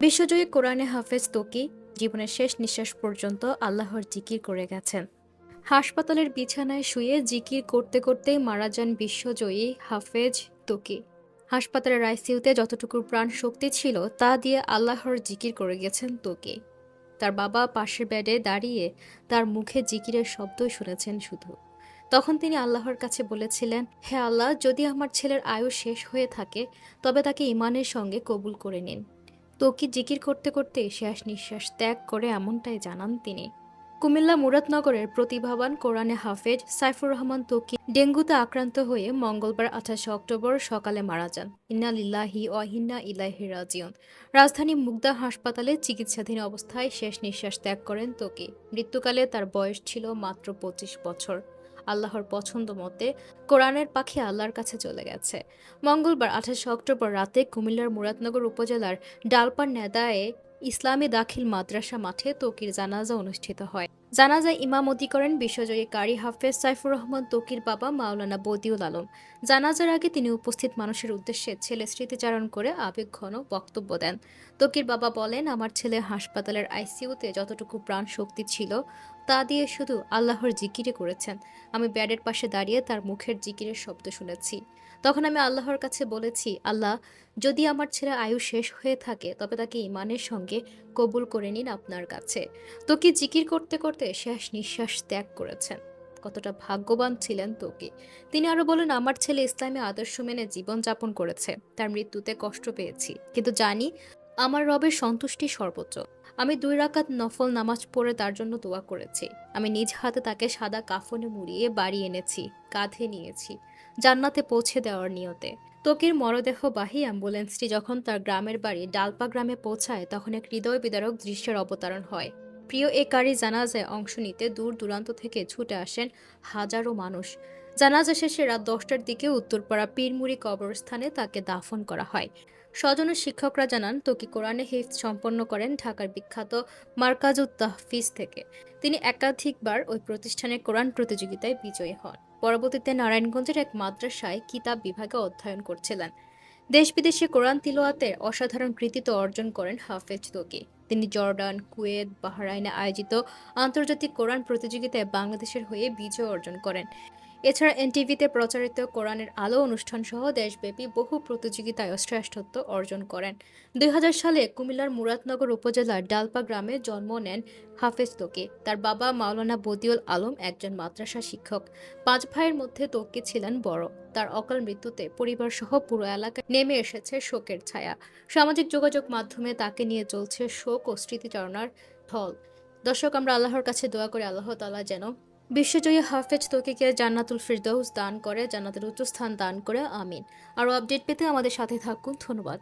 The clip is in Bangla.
বিশ্বজয়ী কোরআনে হাফেজ তোকি জীবনের শেষ নিঃশ্বাস পর্যন্ত আল্লাহর জিকির করে গেছেন। হাসপাতালের বিছানায় শুয়ে জিকির করতে করতেই মারা যান বিশ্বজয়ী হাফেজ তোকি। হাসপাতালের আইসিইউতে যতটুকু প্রাণ শক্তি ছিল তা দিয়ে আল্লাহর জিকির করে গেছেন তোকি। তার বাবা পাশের বেডে দাঁড়িয়ে তার মুখে জিকিরের শব্দই শুনেছেন শুধু। তখন তিনি আল্লাহর কাছে বলেছিলেন, হে আল্লাহ, যদি আমার ছেলের আয়ু শেষ হয়ে থাকে, তবে তাকে ইমানের সঙ্গে কবুল করে নিন। তোকি জিকির করতে করতে শেষ নিঃশ্বাস ত্যাগ করে এমনটাই জানান তিনি। কুমিল্লা মুরাদনগরের প্রতিভাবান কোরআনে হাফেজ সাইফুর রহমান তোকি ডেঙ্গুতে আক্রান্ত হয়ে মঙ্গলবার আঠাশে অক্টোবর সকালে মারা যান। ইন্না লিল্লাহি অহিন্না ইলাহি রাজিউন। রাজধানী মুগদা হাসপাতালে চিকিৎসাধীন অবস্থায় শেষ নিঃশ্বাস ত্যাগ করেন তোকি। মৃত্যুকালে তার বয়স ছিল মাত্র পঁচিশ বছর। আল্লাহর পছন্দ মতে কোরআনের পাখি আল্লাহর কাছে চলে গেছে। মঙ্গলবার আঠাশে অক্টোবর রাতে কুমিল্লার মুরাদনগর উপজেলার ডালপার নেদায়ে ইসলামী দাখিল মাদ্রাসা মাঠে তকির জানাজা অনুষ্ঠিত হয়। জানাজায় ইমামতি করেন বিশ্বজয়ী কারি হাফেজ সাইফুর রহমান তকির বাবা মাওলানা বদিউল আলম। জানাজার আগে তিনি উপস্থিত মানুষের উদ্দেশ্যে ছেলে স্মৃতিচারণ করে আবেগঘন বক্তব্য দেন। তকির বাবা বলেন, আমার ছেলে হাসপাতালের আইসিইউতে যতটুকু প্রাণ শক্তি ছিল, তা দিয়ে শুধু আল্লাহর জিকিরে করেছেন। আমি ব্যাডের পাশে দাঁড়িয়ে তার মুখের জিকিরের শব্দ শুনেছি। তখন আমি আল্লাহর কাছে বলেছি, আল্লাহ, যদি আমার ছেলে আয়ু শেষ হয়ে থাকে, তবে তাকে ইমানের সঙ্গে কবুল করে নিন আপনার কাছে। তোকে জিকির করতে করতে শেষ নিঃশ্বাস ত্যাগ করেছেন। কতটা ভাগ্যবান ছিলেন তোকে। তিনি আরও বলেন, আমার ছেলে ইসলামী আদর্শ মেনে জীবনযাপন করেছে। তার মৃত্যুতে কষ্ট পেয়েছি। কিন্তু জানি, আমার রবের সন্তুষ্টি সর্বোচ্চ। আমি দুই রাকাত নফল নামাজ পড়ে তার জন্য দোয়া করেছি। আমি নিজ হাতে তাকে সাদা কাফনে মুড়িয়ে বাড়ি এনেছি, কাঁধে নিয়েছি, জান্নাতে পৌঁছে দেওয়ার নিয়তে। তোকির মরদেহবাহী অ্যাম্বুলেন্সটি যখন তার গ্রামের বাড়ি ডালপা গ্রামে পৌঁছায়, তখন এক হৃদয় বিদারক দৃশ্যের অবতারণ হয়। প্রিয় এ কারি জানাজায় অংশ নিতে দূর দূরান্ত থেকে ছুটে আসেন হাজারো মানুষ। জানাজা শেষে রাত দশটার দিকে উত্তরপাড়া পীরমুড়ি কবরস্থানে তাকে দাফন করা হয়। স্বজন শিক্ষকরা জানান তোকি কোরআনে হিফজ সম্পন্ন করেন ঢাকার বিখ্যাত মার্কাজুত তাহফিজ থেকে। তিনি একাধিকবার ওই প্রতিষ্ঠানের কোরআন প্রতিযোগিতায় বিজয়ী হন। পরবর্তীতে নারায়ণগঞ্জের এক মাদ্রাসায় কিতাব বিভাগে অধ্যয়ন করছিলেন। দেশ বিদেশে কোরআন তিলোয়াতের অসাধারণ কৃতিত্ব অর্জন করেন হাফেজ তোকি তিনি জর্ডান কুয়েত বাহরাইনে আয়োজিত আন্তর্জাতিক কোরআন প্রতিযোগিতায় বাংলাদেশের হয়ে বিজয় অর্জন করেন। এছাড়া এনটিভিতে প্রচারিত কোরআনের আলো অনুষ্ঠান সহ দেশব্যাপী বহু প্রতিযোগিতায় শ্রেষ্ঠত্ব অর্জন করেন। দুই সালে কুমিল্লার মুরাদনগর উপজেলার ডালপা গ্রামে জন্ম নেন হাফেজ তোকে। তার বাবা মাওলানা বদিউল আলম একজন মাদ্রাসা শিক্ষক। পাঁচ ভাইয়ের মধ্যে তোকে ছিলেন বড়। তার অকাল মৃত্যুতে পরিবার সহ পুরো এলাকায় নেমে এসেছে শোকের ছায়া। সামাজিক যোগাযোগ মাধ্যমে তাকে নিয়ে চলছে শোক ও স্মৃতিচারণার ঢল। দর্শক, আমরা আল্লাহর কাছে দোয়া করে, আল্লাহ তালা যেন বিশ্বজয়ী হাফেজ তোকে জান্নাতুল ফিরদৌস দান করে, জান্নাতের উচ্চস্থান দান করে, আমিন। আরও আপডেট পেতে আমাদের সাথে থাকুন, ধন্যবাদ।